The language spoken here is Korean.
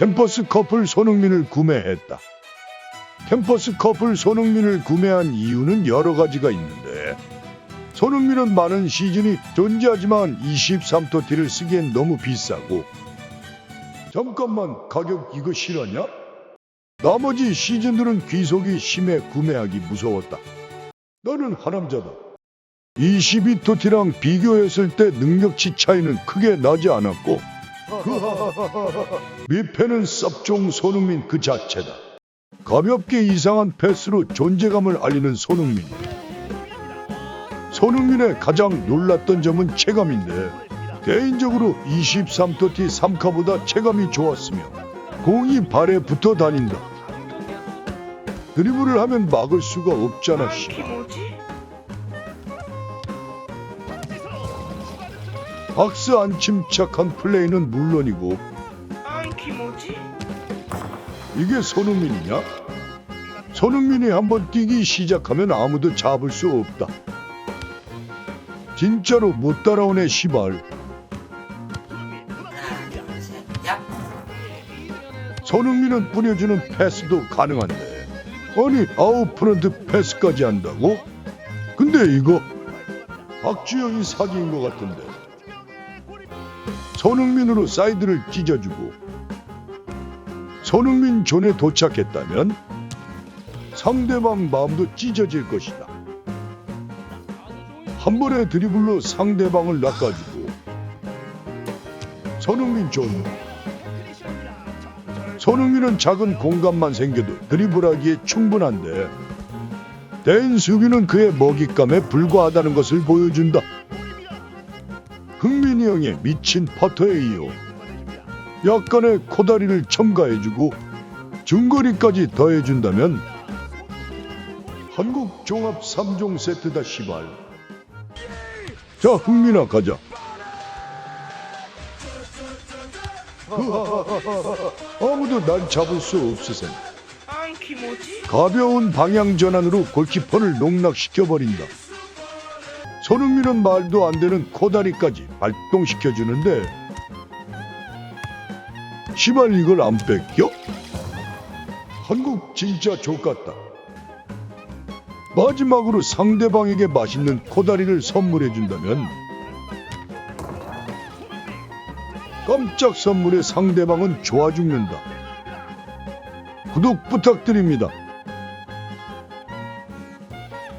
캠퍼스 커플 손흥민을 구매했다. 캠퍼스 커플 손흥민을 구매한 이유는 여러 가지가 있는데 손흥민은 많은 시즌이 존재하지만 23토티를 쓰기엔 너무 비싸고 잠깐만 가격 이거 실화냐? 나머지 시즌들은 귀속이 심해 구매하기 무서웠다. 너는 하남자다. 22토티랑 비교했을 때 능력치 차이는 크게 나지 않았고 미패는 쌉종 손흥민 그 자체다. 가볍게 이상한 패스로 존재감을 알리는 손흥민. 손흥민의 가장 놀랐던 점은 체감인데 개인적으로 23토티 3카보다 체감이 좋았으며 공이 발에 붙어 다닌다. 드리블을 하면 막을 수가 없잖아. 씨. 박스 안 침착한 플레이는 물론이고 아 이게 뭐지? 이게 손흥민이냐? 손흥민이 한번 뛰기 시작하면 아무도 잡을 수 없다. 진짜로 못 따라오네 시발. 손흥민은 뿌려주는 패스도 가능한데 아니 아웃프런트 패스까지 한다고? 근데 이거 박주영이 사기인 것 같은데 손흥민으로 사이드를 찢어주고 손흥민 존에 도착했다면 상대방 마음도 찢어질 것이다. 한 번의 드리블로 상대방을 낚아주고 손흥민 존 손흥민은 작은 공간만 생겨도 드리블하기에 충분한데 대인 수비는 그의 먹잇감에 불과하다는 것을 보여준다. 흥 민이 형의 미친 퍼터에 이어 약간의 코다리를 첨가해주고 중거리까지 더해준다면 한국 종합 3종 세트다 시발. 자 흥민아 가자. 아무도 날 잡을 수 없으셈. 뭐지? 가벼운 방향 전환으로 골키퍼를 농락시켜버린다. 손흥민은 말도 안 되는 코다리까지 발동시켜주는데 시발 이걸 안 뺏겨? 한국 진짜 족같다. 마지막으로 상대방에게 맛있는 코다리를 선물해준다면 깜짝 선물에 상대방은 좋아 죽는다. 구독 부탁드립니다.